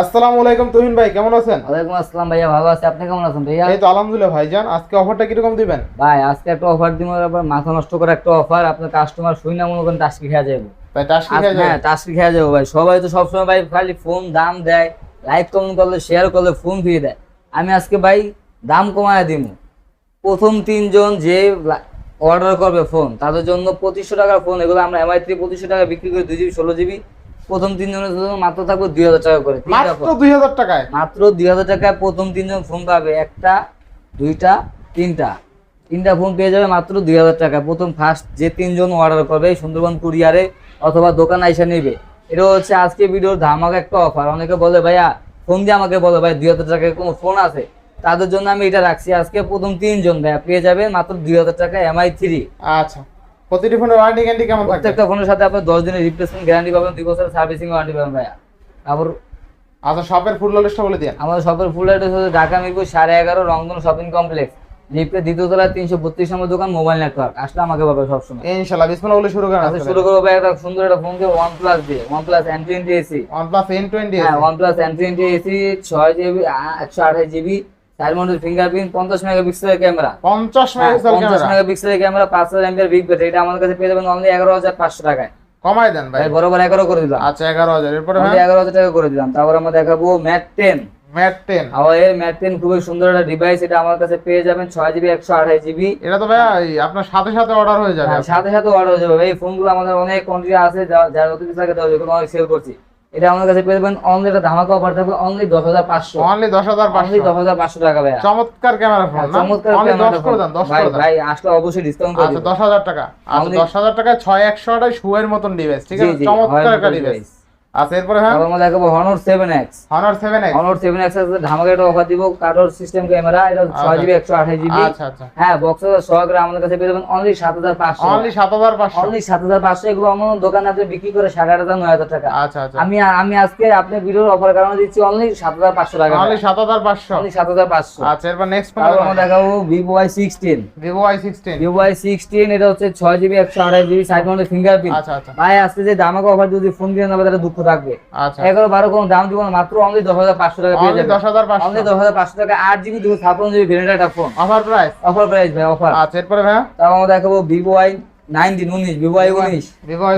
আসসালামু আলাইকুম তুহিন ভাই কেমন আছেন? ওয়ালাইকুম আসসালাম ভাইয়া ভালো আছি। আপনি কেমন আছেন ভাইয়া? এই তো আলহামদুলিল্লাহ ভাইজান আজকে অফারটা কীরকম দিবেন? ভাই আজকে একটা অফার দিব আবার মাথা নষ্ট করে একটা অফার আপনার কাস্টমার শুই না মনে করেন টাস্কি খেয়ে যাব তাই টাস্কি খেয়ে হ্যাঁ যাবে টাস্কি খেয়ে যাব ভাই। সবাই তো সবসময় ভাই খালি ফোন দাম দেয়। লাইক কমেন্ট করলে শেয়ার করলে ফোন ফিরে দেয়। আমি আজকে ভাই দাম কমায় দিব। প্রথম তিনজন যে অর্ডার করবে ফোন তাদের জন্য পঁচিশশো টাকার ফোন এগুলো আমরা এমআই থ্রি পঁচিশশো টাকা বিক্রি করি দুই জিবি ষোলো জিবি প্রথম তিনজনের জন্য মাত্র থাকবে দুই হাজার টাকা করে। মাত্র দুই হাজার টাকায়? মাত্র দুই হাজার টাকায় প্রথম তিনজন ফোন পাবে। একটা দুইটা তিনটা। তিনটা ফোন পেয়ে যাবে মাত্র দুই হাজার টাকা প্রথম ফার্স্ট যে তিনজন অর্ডার করবে সুন্দরবন কুরিয়ারে অথবা দোকান এসে নেবে। এটা হচ্ছে আজকে ভিডিওর ধামাকা একটা অফার অনেকে বলে ভাইয়া ফোন দিয়ে আমাকে বলে ভাই দুই হাজার টাকায় কোনো ফোন আছে? তাদের জন্য আমি এটা রাখছি। আজকে প্রথম তিনজন ভাইয়া পেয়ে যাবে মাত্র দুই হাজার টাকা এমআই থ্রি আচ্ছা। প্রতিটি ফোনের ওয়ারেন্টি গ্যারান্টি কেমন থাকবে? প্রত্যেকটা ফোনের সাথে আপনার দশ দিনের রিপ্লেসমেন্ট গ্যারান্টি পাবেন দুই বছরের সার্ভিসিং ওয়ারেন্টি পাবেন ভাইয়া। তারপর আচ্ছা শপের ফুল লিস্টটা বলে দিন আমাদের শপের ফুল অ্যাড্রেস হচ্ছে ঢাকা মিরপুর সাড়ে এগারো রংধন শপিং কমপ্লেক্স লিফটের দ্বিতীয় তলায় তিনশো বত্রিশ নম্বর দোকান মোবাইল নেটওয়ার্ক আসলে আমাকে পাবে সবসময়। ইনশাআল্লাহ বিসমিল্লাহ বলে শুরু করেন আচ্ছা শুরু করব ভাই একটা সুন্দর একটা ফোন দিয়ে ওয়ান প্লাস দিয়ে। One plus N twenty SE OnePlus N20 হ্যাঁ one plus N twenty SE ছয় জিবি একশো আঠাশ জিবি মডেল ফিঙ্গারপ্রিন্ট পঞ্চাশ মেগাপিক্সেলের ক্যামেরা 50 মেগাপিক্সেল ক্যামেরা মেগাপিক্সেলের ক্যামেরা পাঁচ হাজার এমপির বিগ ব্যাটারি এটা আমাদের কাছে পেয়ে যাবেন অনলি এগারো হাজার পাঁচশো টাকায়। কমাই দেন ভাই। বরাবর এগারো করে দিলাম। আচ্ছা 11000 এরপরে ভাই এগারো হাজার টাকা করে দিলাম। তারপর আমরা দেখাবো ম্যাট টেন ম্যাট 10 হাওয়াইয়ের ম্যাট খুবই সুন্দর একটা ডিভাইস এটা আমার কাছে পেয়ে যাবেন ছয় জিবি একশো আঠাশ জিবি এটা তো ভাই আপনার সাথে সাথে অর্ডার হয়ে যাবে। সাথে সাথে অর্ডার হয়ে যাবে। এই ফোনগুলো আমাদের অনেক কোয়ান্টিটি আছে যা- যত কিছু লাগে সেল করছি। এটা আমার কাছে পেয়ে যাবেন অনলি একটা ধামাকা অফার থাকবে অনলি দশ হাজার পাঁচশো। অনলি 10500 অনলি দশ হাজার পাঁচশো টাকা ভাই চমৎকার ক্যামেরা ফোন না? চমৎকার অনলি 10 করে দেন 10 করে দেন। ভাই আসলে অবশ্যই ডিসকাউন্ট করে আচ্ছা। দশ হাজার টাকা। আচ্ছা Only- দশ হাজার টাকায় ছয় একশো আটাই শুয়ের মতন ডিভাইস ঠিক আছে? চমৎকার একটা ডিভাইস। আচ্ছা এরপরে হ্যাঁ? আমরা দেখাবো Honor seven X Honor seven X আছে ধামাকা একটা অফার দিব কার্ডর সিস্টেম ক্যামেরা এটা ছয় জিবি একশো আঠাশ জিবি আচ্ছা আচ্ছা। হ্যাঁ বক্সের সহকারে আমাদের কাছে পেয়ে যাবেন অনলি সাত হাজার পাঁচশো। অনলি সাত হাজার পাঁচশো। অনলি সাত হাজার পাঁচশো এগুলো অন্য দোকানে আপনি বিক্রি করে টাকা। আচ্ছা আচ্ছা। আমি আমি আজকে আপনি ভিডিওর অফার কারণে দিচ্ছি অনলি সাত হাজার পাঁচশো টাকা। অনলি সাত হাজার পাঁচশো। অনলি সাত হাজার পাঁচশো। আচ্ছা এরপর নেক্সট তারপর আমরা দেখাবো Vivo Y sixteen Vivo Y sixteen এটা হচ্ছে ছয় জিবি একশো আঠাশ জিবি সাইড মাউন্টের ফিঙ্গারপ্রিন্ট আচ্ছা আচ্ছা। ভাই আজকে যে দামাকে অফার যদি ফোন দিয়ে নেবে তাহলে দুঃখ থাকবে। আচ্ছা। এগারো বারো কোনো দাম দিব না মাত্র অনলি দশ হাজার পাঁচশো টাকা পেয়ে যাবে। দশ হাজার অনলি দশ হাজার পাঁচশো টাকা আট জিবি দুশো ছাপ্পান্ন GB variant phone offer price offer price ভাই অফার আচ্ছা এরপরে ভাই তারপর আমরা দেখাবো ভিভো ওয়াই নাইনটিন উনিশ ভিভো ওয়াই উনিশ।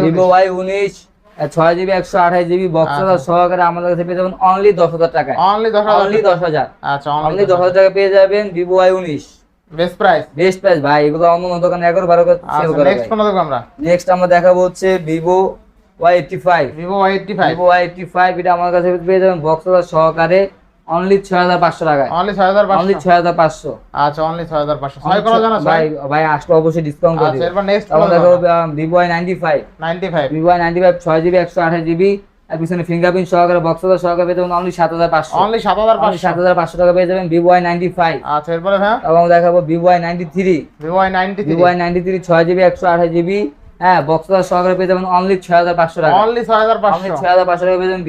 ভিভো আই উনিশ ছয় জিবি একশো আঠাশ জিবি বক্স আচ্ছা। সহকারে আমাদের কাছে পেয়ে যাবেন অনলি দশ হাজার টাকায় অনলি দশ হাজার অনলি দশ হাজার। আচ্ছা অনলি দশ হাজার। টাকা পেয়ে যাবেন ভিভো ওয়াই উনিশ। বেস্ট প্রাইস বেস্ট প্রাইস ভাই এগুলো অন্য দোকানে এগারো বারো করে সেল আচ্ছা নেক্সট কোন দেখব আমরা? নেক্সট আমরা দেখাবো হচ্ছে Vivo Y85 Vivo Y85 Vivo Y85 এটা আমার কাছে পেয়ে যাবেন বক্স সহকারে অনলি 6500 টাকায়। অনলি 6500 অনলি 6500 আচ্ছা অনলি ছয় করা জানা ভাই ভাই আসলে অবশ্যই ডিসকাউন্ট করে আচ্ছা এরপর নেক্সট আমাদের Vivo Y95 95 Vivo Y95 6GB 128GB পিছনে ফিঙ্গারপ্রিন্ট সহকারে বক্স সহকারে পেয়ে যাবেন অনলি 7500 অনলি 7500 7500 টাকা পেয়ে যাবেন Vivo Y95 আচ্ছা এরপর হ্যাঁ? এবং দেখাবো Vivo Y93 Vivo Y93 Vivo Y93 6GB 128GB হ্যাঁ বক্স সহকারে পেয়ে যাবেন অনলি ছয় হাজার পাঁচশো টাকা। অনলি ছয় হাজার অনলি পাঁচশো ছয় হাজার পাঁচশো টাকা পেয়ে যাবেন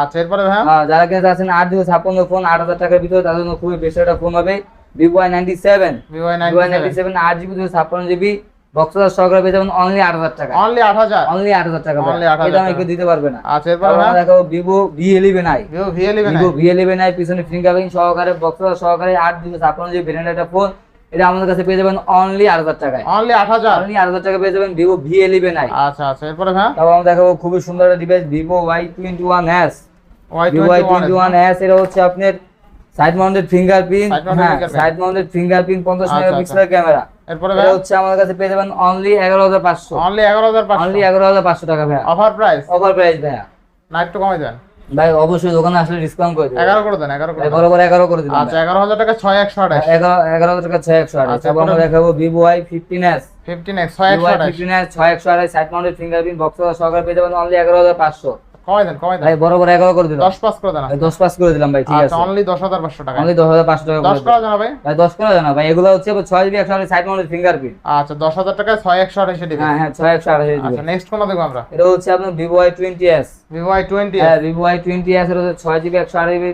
আচ্ছা এরপরে ভাই যারা কিনতে আছেন দুশো ছাপ্পান্ন ফোন আট হাজার টাকার ভিতরে তাদের জন্য খুবই বেশি একটা ফোন হবে Vivo Y ninety seven Vivo Y Vivo ninety ninety seven আট জিবি দুশো ছাপ্পান্ন জিবি বক্স সহকারে পেয়ে যাবেন অনলি আট হাজার টাকা। অনলি আট হাজার? অনলি আট হাজার টাকা Only 8,000 এই টাকা। কেউ দিতে পারবে না। আচ্ছা এরপরে আমরা Vivo V eleven Vivo V eleven I পিছনে ফিঙ্গারপ্রিন্ট সহকারে বক্স সহকারে আট দুশো ছাপ্পান্ন জিবি ভেরিয়েন্ট একটা ফোন এটা আমাদের কাছে পেয়ে যাবেন অনলি আট হাজার টাকায়। অনলি আট হাজার? অনলি আট হাজার টাকা পেয়ে যাবেন ভিভো ভি ইলেভেন আই আচ্ছা আচ্ছা এরপরে ভাই তারপর আমরা দেখাবো খুবই সুন্দর একটা device Vivo Y twenty one S Y twenty one S এটা হচ্ছে আপনার সাইড মাউন্টেড ফিঙ্গারপ্রিন্ট হ্যাঁ। সাইড মাউন্টেড ফিঙ্গারপ্রিন্ট পঞ্চাশ আচ্ছা, মেগাপিক্সেলের ক্যামেরা। এরপরে ভাই এটা হচ্ছে আমাদের কাছে পেয়ে যাবেন অনলি এগারো হাজার পাঁচশো। অনলি এগারো হাজার পাঁচশো। অনলি এগারো হাজার পাঁচশো টাকা ভাইয়া। অফার প্রাইস অফার প্রাইস ভাইয়া। না একটু কমাই দেন। ভাই অবশ্যই দোকানে আসলে ডিসকাউন্ট করে দেবো। এগারো করে দেন এগারো করে দেন। বরাবর এগারো করে দিবেন আচ্ছা এগারো হাজার টাকা ছয় একশো আঠাশ। এগারো এগারো হাজার টাকা ছয় একশো আঠাশ। আচ্ছা, তারপর আমরা দেখাবো Vivo Y fifteen S fifteen X ছয় একশো ওয়াই আঠাশ। ফিফটিন এস ছয় একশো আঠাশ সাইড মাউন্টেড ফিঙ্গারপ্রিন্ট বক্স সহকারে পেয়ে যাবেন অনলি এগারো হাজার পাঁচশো। কমাই দেন কমাই দেন। ভাই বরাবর এগারো করে দিলাম। করে দেন করে দিলাম ভাই ঠিক আচ্ছা আছে। অনলি টাকা অনলি করে ভাই? ভাই দশ করা জানা ভাই এগুলো হচ্ছে জিবি একশো আঠাশ সাইড মাউন্টেড ফিঙ্গারপ্রিন্ট আচ্ছা টাকায় দিবেন। হ্যাঁ হ্যাঁ আচ্ছা নেক্সট দেখব আমরা? এটা হচ্ছে আপনার হ্যাঁ হচ্ছে GB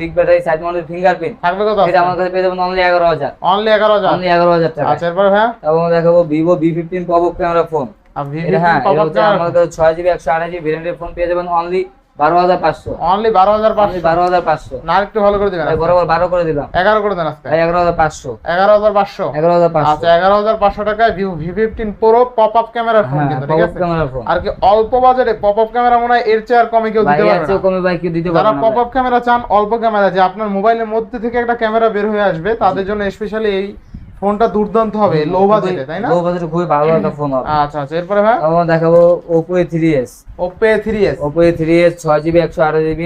big battery side mounted fingerprint থাকবে কত এটা আমার কাছে পেয়ে যাবেন অনলি এগারো হাজার। অনলি এগারো হাজার? অনলি এগারো হাজার টাকা আচ্ছা এরপরে ভাই? এবং দেখাবো Vivo V fifteen pop camera phone আর ভিভো এটা এটা পপ হচ্ছে আমার কাছে ছয় জিবি একশো আঠাশ জিবি ভেরিয়েন্টের ফোন পেয়ে যাবেন অনলি বারো হাজার পাঁচশো। অনলি বারো হাজার পাঁচশো। বারো হাজার পাঁচশো। না একটু ভালো করে দিবেন বরাবর বারো করে দিলাম। এগারো করে দেন আজকে। এগারো হাজার পাঁচশো। এগারো হাজার পাঁচশো। এগারো হাজার পাঁচশো। আচ্ছা এগারো হাজার পাঁচশো টাকায় V fifteen pro pop up ক্যামেরার ফোন কিন্তু ঠিক আছে? ফোন আর কি অল্প বাজারে পপ আপ ক্যামেরা মনে হয় এর চেয়ে আর কমে কেউ দিতে পারবে না। কমে ভাই কেউ দিতে পারবে না পপ আপ ক্যামেরা চান অল্প ক্যামেরা যে আপনার মোবাইলের মধ্যে থেকে একটা ক্যামেরা বের হয়ে আসবে তাদের জন্য স্পেশালি এই ফোনটা দুর্দান্ত হবে লো বাজেটে তাই না? লো বাজেটে খুবই ভালো একটা ফোন হবে। আচ্ছা আচ্ছা এরপরে ভাই? আমরা দেখাবো Oppo A3s Oppo A3s Oppo A3s 6GB 128GB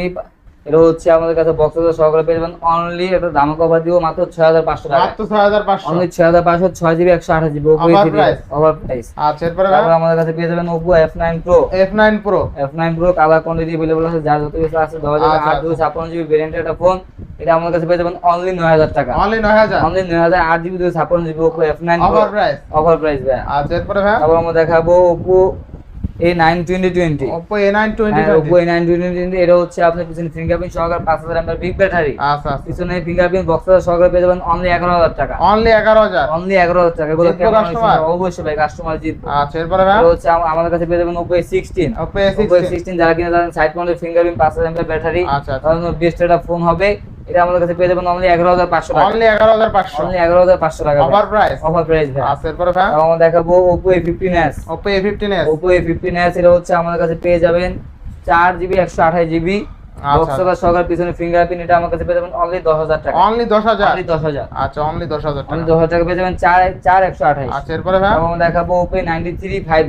এটা হচ্ছে আমাদের কাছে বক্স সহকারে পেয়ে যাবেন অনলি এটা দাম কভার দিব মাত্র ছয় হাজার পাঁচশো টাকা মাত্র ছয় হাজার পাঁচশো অনলি ছয় হাজার পাঁচশো ছয় জিবি একশো আঠাশ GB Oppo A Over three price? Over price আচ্ছা এরপরে ভাই তারপর আমাদের কাছে পেয়ে যাবেন Oppo F nine pro F nine pro F nine pro colour quantity available আছে যার যত কিছু আছে দশ হাজার আচ্ছা, আট দুশো ছাপ্পান্ন জিবি ভেরিয়েন্টের একটা ফোন এটা আমাদের কাছে পেয়ে যাবেন অনলি নয় হাজার টাকা অনলি নয় হাজার অনলি নয় হাজার আট জিবি দুশো ছাপ্পান্ন GB Oppo F nine offer price offer price ভাই আচ্ছা এরপরে ভাই তারপর আমরা দেখাবো Oppo A nine twenty twenty Oppo A nine twenty Oppo A nine twenty twenty এটা হচ্ছে আপনার পিছনে ফিঙ্গারপ্রিন্ট সহকারে পাঁচ হাজার এমএর বিগ ব্যাটারি আচ্ছা আচ্ছা। পিছনে ফিঙ্গারপ্রিন্ট বক্স সহকারে পেয়ে যাবেন অনলি এগারো হাজার টাকা। অনলি এগারো হাজার। অনলি এগারো হাজার টাকা। এগুলো? অবশ্যই ভাই কাস্টমার জিতবো। আচ্ছা এরপরে ভাই হচ্ছে আমাদের কাছে পেয়ে যাবেন সিক্সটিন ওপো এ সিক্সটিন যারা কিনা সাইড মাউন্টেড ফিঙ্গারপ্রিন্ট পাঁচ হাজার এমএর ব্যাটারি আচ্ছা আচ্ছা। বেস্ট একটা ফোন হবে। এটা আমাদের কাছে পেয়ে যাবেন অনলি এগারো হাজার পাঁচশো টাকা। অনলি এগারো হাজার পাঁচশো। অনলি এগারো হাজার পাঁচশো টাকা অফার প্রাইস অফার প্রাইস ভাই। আচ্ছা এরপরে ভাই? আমরা দেখাবো fifteen S Oppo A fifteen S এটা হচ্ছে আমাদের কাছে পেয়ে যাবেন চার জিবি একশো আঠাশ জিবি আচ্ছা। বক্সটা সহকারে পিছনে ফিঙ্গারপ্রিন্ট এটা আমার কাছে পেয়ে যাবেন অনলি দশ হাজার টাকা। অনলি দশ হাজার? অনলি দশ হাজার। আচ্ছা অনলি দশ হাজার অনলি টাকা। দশ হাজার টাকা পেয়ে যাবেন চার চার একশো আঠাশ। আচ্ছা এরপরে ভাই? এবং দেখাবো G A ninety three five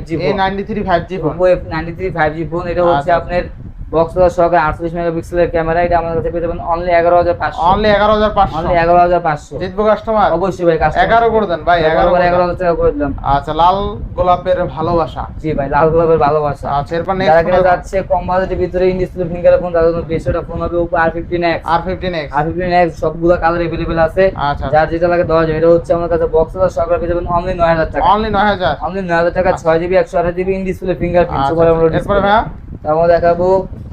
G phone Oppo ninety three five G phone এটা হচ্ছে আচ্ছা। আপনার বক্স সহকারে আটচল্লিশ মেগাপিক্সেলের ক্যামেরা এটা আমাদের কাছে পেয়ে যাবেন অনলি এগারো হাজার পাঁচশো। অনলি এগারো হাজার পাঁচশো। অনলি এগারো হাজার পাঁচশো। জিতবো কাস্টমার অবশ্যই ভাই কাস্টমার এগারো করে দেন ভাই এগারো করে এগারো হাজার টাকা করে দিলাম। আচ্ছা লাল গোলাপের ভালোবাসা। জি ভাই লাল গোলাপের ভালোবাসা। আচ্ছা এরপর নেক্সট কিনা যাচ্ছে কম বাজেটের ভিতরে ইনডিসপ্লে ফিঙ্গার ফোন তাদের জন্য ফোন হবে Oppo R fifteen X R fifteen X R fifteen X সবগুলো কালার আছে। আচ্ছা। যার যেটা লাগে দেওয়া যাবে। এটা হচ্ছে আমার কাছে পেয়ে যাবেন অনলি নয় হাজার টাকা। অনলি নয় হাজার। অনলি নয় হাজার টাকা ছয় জিবি একশো আঠাশ জিবি ইন ডিসপ্লে ফিঙ্গারপ্রিন্ট আচ্ছা, সুপার আমোলেড এরপরে ডিসপ্লে ভাইয়া? তারপর দেখাবো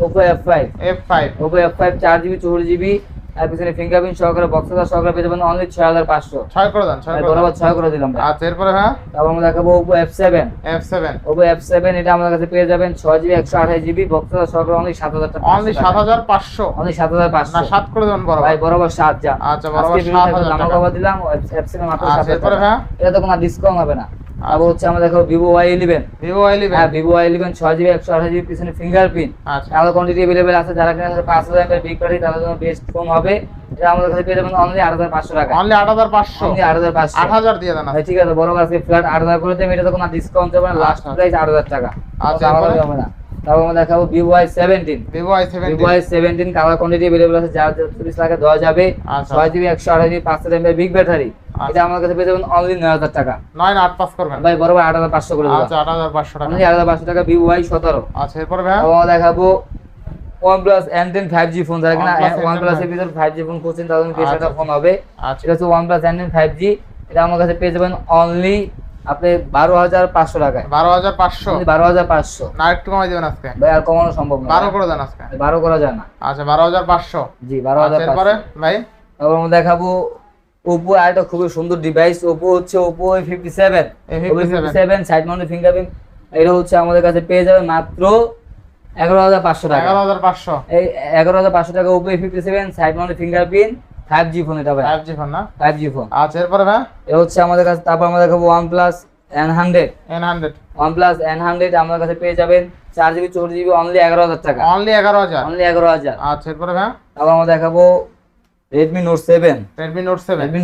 Oppo F five F five Oppo F five চার জিবি চৌষট্টি জিবি আর পিছনে ফিঙ্গারপ্রিন্ট সহকারে বক্স সহকারে পেয়ে যাবেন অনলি ছয় হাজার পাঁচশো। ছয় করে দেন ছয় দেন। বরাবর ছয় করে দিলাম ভাই। আচ্ছা এরপরে ভাইয়া তারপর আমরা দেখাবো Oppo F seven F seven Oppo F seven এটা আমাদের কাছে পেয়ে যাবেন ছয় জিবি একশো আঠাশ জিবি বক্স সহকারে অনলি সাত হাজার টাকা। অনলি সাত হাজার পাঁচশো? অনলি সাত হাজার না পাঁচশো সাত করে দেবেন বড় ভাই বরাবর সাত যা। আচ্ছা, বরাবর 7,000 জামা টাকা। কাপড় দিলাম এফ সেভেন মাত্র আচ্ছা, সাত হাজার টাকা। এটা তো কোনো ডিসকাউন্ট হবে না। আর আচ্ছা, হচ্ছে আচ্ছা। আমরা দেখো ভিভো ওয়াই ইলেভেন ভিভো হ্যাঁ ভিভো ওয়াই ছয় জিবি পিছনে ফিঙ্গারপ্রিন্ট আলাদা কোয়ান্টিটি অ্যাভেলেবেল আছে যারা কিনা পাঁচ হাজার বিগ ব্যাটারি তাদের জন্য বেস্ট ফোন হবে। এটা আমাদের কাছে পেয়ে যাবেন অনলি আট হাজার পাঁচশো টাকা অনলি আট হাজার পাঁচশো? অনলি আট হাজার পাঁচশো। আট হাজার দিয়ে দেন ঠিক আছে বড় আজকে ফ্ল্যাট আট হাজার করে দেবেন এটা তো কোনো ডিসকাউন্ট হবে না আচ্ছা, লাস্ট প্রাইস আট হাজার টাকা। আচ্ছা তারপর দেখাবো Vivo Y seventeen Vivo Y seventeen Vivo Y seventeen colour quantity available আছে যার চল্লিশ লাখে দেওয়া যাবে। আচ্ছা। ছয় জিবি একশো আঠাশ জিবি পাঁচশো বিগ ব্যাটারি আচ্ছা। এটা আমার কাছে পেয়ে যাবেন অনলি নয় হাজার টাকা। নয় আট পাঁচ করবেন। ভাই বরাবর আট হাজার পাঁচশো আচ্ছা আট হাজার পাঁচশো টাকা। আট হাজার পাঁচশো টাকা ভিভোয়াই সতেরো। আচ্ছা এরপরে ভাই আমরা দেখাবো OnePlus N10 5G ফোন থাকে না OnePlus এর ভিতর 5G ফোন খুঁজছেন তাদের জন্য এটা ফোন আচ্ছা। হবে। এটা হচ্ছে OnePlus N10 5G এটা আমার কাছে পেয়ে যাবেন অনলি আপনি বারো হাজার পাঁচশো টাকায়। বারো হাজার পাঁচশো? বারো হাজার পাঁচশো। না একটু কমাই দেবেন আজকে। ভাই আর কমানো সম্ভব না। বারো করে দেন আজকে। বারো করা যায় না। আচ্ছা বারো হাজার পাঁচশো। জি বারো হাজার আচ্ছা, এরপরে ভাই? এবং দেখাবো ওপো আরেকটা খুবই সুন্দর ডিভাইস ওপো হচ্ছে Oppo fifty seven A57 seven side mounted fingerprint এটা হচ্ছে আমাদের কাছে পেয়ে যাবেন মাত্র এগারো হাজার পাঁচশো টাকা। এগারো হাজার পাঁচশো। এই এগারো হাজার পাঁচশো টাকা Oppo fifty seven side mounted fingerprint five G phone এটা ভাই। ফাইভ জি ফোন না? ফাইভ জি ফোন আচ্ছা এরপরে ভাই? এটা হচ্ছে আমাদের কাছে তারপর আমরা দেখাবো N hundred one N hundred আমাদের কাছে পেয়ে যাবেন চার জিবি চৌষট্টি জিবি অনলি এগারো হাজার টাকা। অনলি এগারো হাজার? অনলি এগারো হাজার। আচ্ছা এরপরে ভাই? তারপর আমরা দেখাবো Redmi note seven Redmi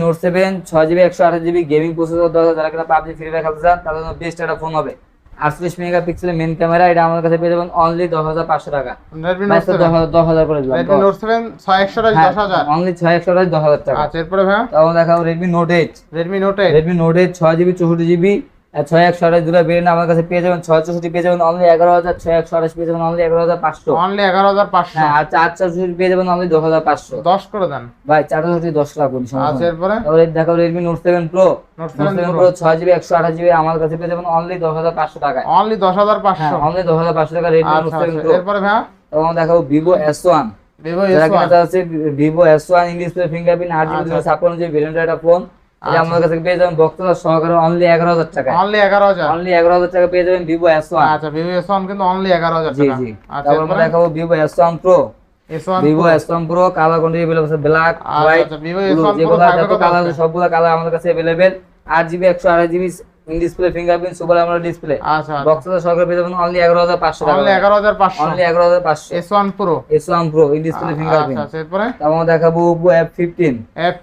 note seven ছয় জিবি একশো আঠাশ জিবি গেমিং প্রসেসর দশ যারা কিনা পাবজি ফ্রি ফায়ার খেলতে চান তাদের জন্য বেস্ট একটা ফোন হবে। আটচল্লিশ মেগা পিক্সেলের মেন ক্যামেরা এটা আমার কাছে পেয়ে যাবেন অনলি দশ হাজার পাঁচশো টাকা। দশ হাজার- করে দিলাম। ছয় একশো অনলি ছয় একশো দশ হাজার টাকা। আচ্ছা এরপরে ভাই তারপর দেখাবো Redmi note eight Redmi note eight Redmi note eight ছয় জিবি চৌষট্টি জিবি ছয় একশো আঠাশ দুটো ভেরিয়েন্ট আমার কাছে পেয়ে যাবেন ছয় চৌষট্টি পেয়ে যাবেন অনলি এগারো হাজার ছয় একশো আঠাশ পেয়ে যাবেন অনলি এগারো হাজার পাঁচশো। অনলি এগারো হাজার পাঁচশো। হ্যাঁ আর চার চৌষট্টি পেয়ে যাবেন অনলি দশ হাজার পাঁচশো। দশ করে দেন। ভাই চার চৌষট্টি দশ বলি আচ্ছা এরপরে? দেখো Redmi note seven pro note seven pro ছয় জিবি একশো আঠাশ জিবি আমার কাছে পেয়ে যাবেন অনলি দশ হাজার পাঁচশো টাকায়। অনলি দশ হাজার হ্যাঁ পাঁচশো অনলি দশ হাজার পাঁচশো টাকা রেডমি নোট সেভেন প্রো এরপরে ভাই এবং দেখাবো ভিভো এস ওয়ান ভিভো যারা S one Vivo S one English fingerprint আট জিবি একটা ফোন এটা আমাদের কাছে পেয়ে যাবেন বক্তা সহকারে অনলি এগারো হাজার টাকা অনলি এগারো হাজার? অনলি এগারো হাজার টাকা পেয়ে যাবেন ভিভো এস ওয়ান আচ্ছা ভিভো এস ওয়ান কিন্তু অনলি এগারো হাজার জি টাকা। জি। আচ্ছা তারপর আমরা দেখাবো Vivo S one pro Vivo S one pro colour কোনটি অ্যাভেলেবল আছে ব্ল্যাক আচ্ছা, হোয়াইট আচ্ছা, Vivo S1 Pro যেগুলো থাকবে যত কত কালার? সবগুলো কালার আমাদের কাছে অ্যাভেলেবেল আট জিবি একশো আড়াই জিবি ডিসপ্লে ফিঙ্গারপ্রিন্ট সুপার আমরা ডিসপ্লে আচ্ছা বক্সের সরকার পেয়ে যাবেন অনলি এগারো হাজার পাঁচশো টাকা। অনলি এগারো হাজার পাঁচশো। অনলি এগারো হাজার পাঁচশো। S one pro S one pro in display আচ্ছা ফিঙ্গারপ্রিন্ট আচ্ছা এরপরে? আমরা দেখাবো F fifteen F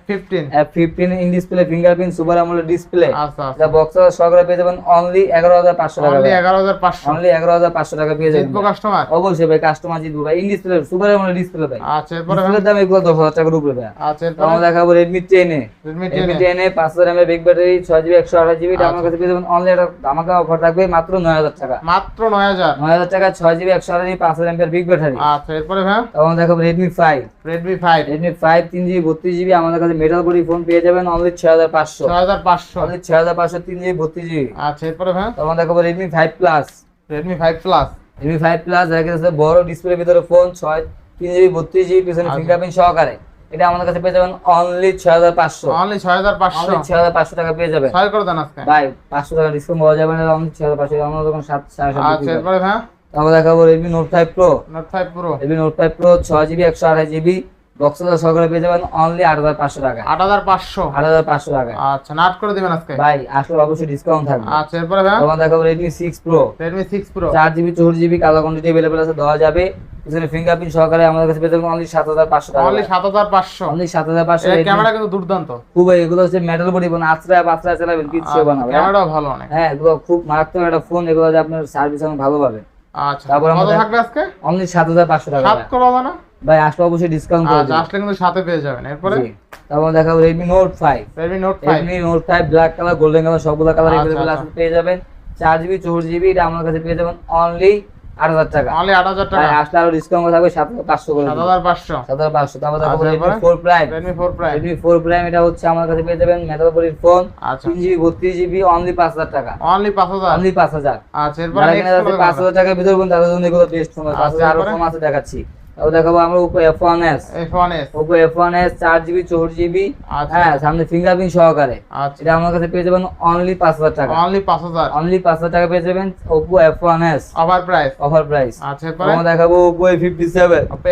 fifteen in display fingerprint super আমলের ডিসপ্লে আচ্ছা আচ্ছা। যা বক্সের সরকার পেয়ে যাবেন অনলি এগারো হাজার পাঁচশো টাকা। অনলি এগারো হাজার পাঁচশো। অনলি এগারো হাজার পাঁচশো টাকা পেয়ে যাবেন। জিতবো কাস্টমার অবশ্যই ভাই কাস্টমার জিতবো ভাই। ইন ডিসপ্লে সুপার আমলের ডিসপ্লে ভাই। আচ্ছা এরপরে ডিসপ্লের দাম এগুলো দশ হাজার টাকার উপরে ভাই। আচ্ছা তারপর আমরা দেখাবো টেন টেনে পাঁচ হাজার এমএ বিগ ব্যাটারি ছয় জিবি একশো আঠাশ জিবি এটা আমার আচ্ছা। পেয়ে যাবেন অনলি ধামাকা অফার থাকবে মাত্র নয় হাজার টাকা। মাত্র নয় হাজার? নয় হাজার টাকা ছয় জিবি একশো আঠাশ পাঁচ হাজার এমপিআর বিগ ব্যাটারি আচ্ছা এরপরে ভাই? তারপর আমরা Redmi five Redmi five Redmi five তিন জিবি বত্রিশ জিবি আমাদের কাছে মেটাল বডি ফোন পেয়ে যাবেন অনলি ছয় হাজার পাঁচশো। ছয় হাজার পাঁচশো। অনলি ছয় হাজার পাঁচশো তিন জিবি বত্রিশ জিবি আচ্ছা এরপরে ভাই? তারপর দেখাবো Redmi five plus Redmi five plus Redmi five plus দেখা যাচ্ছে বড় ডিসপ্লের ভিতরে ফোন ছয় তিন জিবি বত্রিশ জিবি পিছনে আচ্ছা। ফিঙ্গারপ্রিন্ট সহকারে। এটা আমাদের কাছে পেয়ে যাবেন অনলি 6500 অনলি 6500 অনলি 6500 টাকা পেয়ে যাবেন। ছয় করে দেন আজকে। ভাই 500 টাকা ডিসকাউন্ট পাওয়া যাবে না অনলি 6500 আমরা তখন 7 7 আচ্ছা এরপরে হ্যাঁ আমরা দেখাবো Redmi note 5 pro note 5 pro Redmi Note 5 Pro 6GB 128GB বক্সদার সহকারে পেয়ে যাবেন অনলি আট হাজার পাঁচশো টাকা। আট হাজার পাঁচশো? আট হাজার পাঁচশো টাকা। আচ্ছা নাট করে দেবেন আজকে? ভাই আসলে অবশ্যই ডিসকাউন্ট থাকবে। আচ্ছা এরপরে তোমার দেখাবো Redmi six pro Redmi six pro চার জিবি জিবি কোয়ান্টিটি অ্যাভেলেবেল আছে দেওয়া যাবে। ফিঙ্গারপ্রিন্ট সহকারে আমাদের কাছে পেয়ে যাবেন অনলি সাত হাজার পাঁচশো টাকা। অনলি সাত হাজার পাঁচশো। অনলি সাত হাজার পাঁচশো ক্যামেরা কিন্তু দুর্দান্ত। খুব এগুলো হচ্ছে মেটাল বডি আশ্রয় আশ্রয় চালাবেন কিছু ভালো অনেক। হ্যাঁ এগুলো খুব মারাত্মক একটা ফোন এগুলো আপনার সার্ভিস অনেক ভালো পাবেন আচ্ছা তারপর আমাদের থাকবে আজকে? অনলি সাত হাজার পাঁচশো টাকা সাত করব না ভাই আসলে অবশ্যই ডিসকাউন্ট করে আচ্ছা আসলে কিন্তু সাথে পেয়ে যাবেন। এরপরে? তারপর দেখাবো Redmi note five Redmi note five Redmi note five black colour golden colour সবগুলো কালার আচ্ছা, আচ্ছা। আছে পেয়ে যাবেন। চার জিবি চৌষট্টি জিবি এটা আমার কাছে পেয়ে যাবেন অনলি আট হাজার টাকা। অনলি আট হাজার ভাই টাকা আসলে আরও ডিসকাউন্ট থাকবে সাত হাজার পাঁচশো করে সাত দিবো। হাজার পাঁচশো। সাত হাজার পাঁচশো। তারপর দেখাবো এরপরে? Four prime Redmi four prime Redmi four prime এটা হচ্ছে আমার কাছে পেয়ে যাবেন মেটাল বডির ফোন আচ্ছা। তিন জিবি বত্রিশ জিবি অনলি পাঁচ হাজার টাকা। অনলি পাঁচ হাজার? অনলি পাঁচ হাজার। আচ্ছা এরপরে যারা next কিনা যাচ্ছে কোনটা পাঁচ হাজার টাকার ভিতরে কোন তাদের জন্য এগুলো বেস্ট ফোন আছে আরও? ফোন আছে দেখাচ্ছি। তারপর দেখাবো আমরা Oppo F one S F1s Oppo F one S চার জিবি চৌষট্টি জিবি হ্যাঁ সামনে ফিঙ্গারপ্রিন্ট সহকারে এটা আমার কাছে পেয়ে যাবেন অনলি পাঁচ হাজার টাকা অনলি পাঁচ হাজার অনলি পাঁচ হাজার টাকা পেয়ে যাবেন Oppo F one S offer price offer price আচ্ছা আমরা দেখাবো Oppo A fifty seven Oppo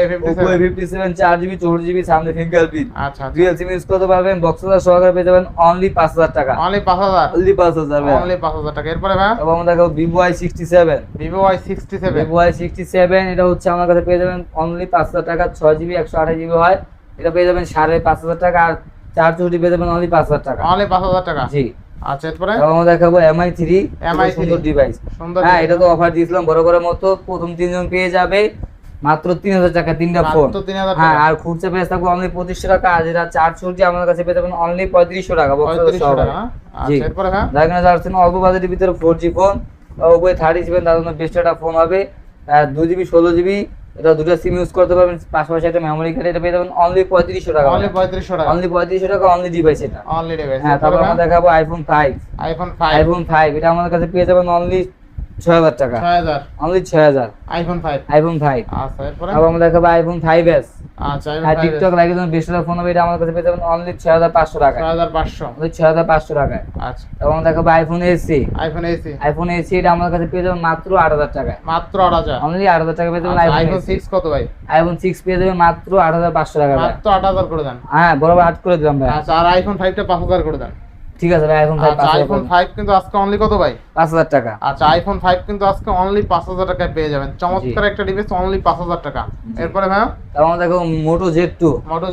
A fifty seven চার জিবি চৌষট্টি জিবি সামনে ফিঙ্গারপ্রিন্ট আচ্ছা ডুয়েল সিম ইউজ করতে পারবেন বক্সদার সহকারে পেয়ে যাবেন অনলি পাঁচ হাজার টাকা অনলি পাঁচ হাজার অনলি পাঁচ হাজার অনলি পাঁচ হাজার টাকা এরপরে ভাই তারপর আমরা দেখাবো Vivo Y sixty seven Vivo Y sixty seven Vivo Y sixty seven এটা হচ্ছে আমার কাছে পেয়ে যাবেন অনলি পাঁচ হাজার টাকা ছয় জিবি একশো আঠাশ জিবি হয়। এটা পেয়ে যাবেন সাড়ে পাঁচ হাজার টাকা আর চার চৌষট্টি পেয়ে যাবেন অনলি পাঁচ হাজার টাকা। অনলি পাঁচ হাজার টাকা? জি। আচ্ছা এরপরে? আমরা দেখাবো এমআই থ্রি MI সুন্দর ডিভাইস হ্যাঁ এটা তো অফার দিয়েছিলাম বড় বড় মতো। প্রথম তিনজন পেয়ে যাবে। মাত্র তিন হাজার টাকা তিনটা ফোন মাত্র তিন হাজার হ্যাঁ আর খুচরা প্রাইস থাকবে অনলি পঁচিশশো টাকা। আর যেটা চার আমাদের কাছে পেয়ে যাবেন অনলি পঁয়ত্রিশশো টাকা box টাকা জি। আচ্ছা এরপরে হ্যাঁ? যারা কিনা যাচ্ছেন অল্প বাজেটের ভিতরে four G phone Oppo thirty seven তার জন্য বেস্ট একটা ফোন হবে। দু জিবি ষোলো জিবি এটা দুটো সিম ইউজ করতে পারবেন পাশাপাশি একটা মেমোরি কার্ড এটা পেয়ে যাবেন অনলি পঁয়ত্রিশশো টাকা অনলি পঁয়ত্রিশশো টাকা। অনলি পঁয়ত্রিশশো টাকা অনলি ডিভাইস এটা। অনলি ডিভাইস হ্যাঁ তারপর আমরা দেখাবো iPhone five iPhone five iPhone five এটা আমাদের কাছে পেয়ে যাবেন অনলি ছয় হাজার টাকা। ছয় হাজার। অনলি ছয় হাজার। আইফোন ফাইভ আইফোন ফাইভ আচ্ছা এরপরে? তারপর আমরা দেখাবো আইফোন ফাইভ এস আচ্ছা আইফোন ফাইভ টিকটক লাগে যখন ফোন হবে এটা আমাদের কাছে পেয়ে যাবেন অনলি ছয় হাজার পাঁচশো টাকা ছয় হাজার পাঁচশো। ছয় হাজার পাঁচশো টাকায়। আচ্ছা। দেখাবো iPhone SE iPhone SE iPhone SE এটা আমার কাছে পেয়ে যাবেন মাত্র আট হাজার টাকায়। মাত্র আট হাজার। অনলি আট হাজার টাকা পেয়ে যাবেন আচ্ছা, আইফোন আইফোন সিক্স কত ভাই? আইফোন সিক্স পেয়ে যাবেন মাত্র আট হাজার পাঁচশো টাকা মাত্র আট হাজার করে দেন। হ্যাঁ বরাবর আট করে দিলাম ভাই। আচ্ছা আর আইফোন ফাইভটা পাঁচ হাজার করে দেন। ঠিক আছে ভাই আইফোন ফাইভ আচ্ছা আইফোন ফাইভ কিন্তু আজকে অনলি কত ভাই? পাঁচ হাজার টাকা। আচ্ছা আইফোন ফাইভ কিন্তু আজকে অনলি পাঁচ হাজার টাকায় পেয়ে যাবেন। চমৎকার একটা ডিভাইস অনলি পাঁচ হাজার টাকা। এরপরে ভাই তারপর আমরা দেখো টু মোটো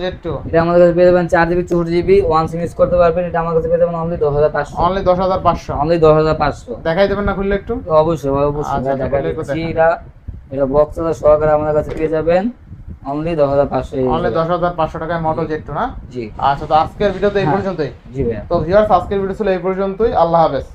জেড টু এটা আমাদের কাছে পেয়ে যাবেন চার জিবি চৌষট্টি জিবি ওয়ান সিম ইউজ করতে পারবেন। এটা আমার কাছে পেয়ে যাবেন অনলি দশ হাজার পাঁচশো। অনলি দশ হাজার পাঁচশো। অনলি দশ হাজার পাঁচশো। দেখাই দেবেন না খুললে একটু? অবশ্যই ভাই, অবশ্যই আচ্ছা, ভাই, দেখা তাহলে একটু দিচ্ছি এটা এটা বক্স সহকারে আমাদের কাছে পেয়ে যাবেন। অনলি দশ হাজার পাঁচশো অনলি দশ হাজার পাঁচশো টাকায় মোটো জেড না? জি। আচ্ছা তো আজকের ভিডিও তো এই হ্যাঁ। পর্যন্তই। জি ভাই তো ভিউয়ার্স আজকের ভিডিও ছিল এই পর্যন্তই। আল্লাহ হাফেজ।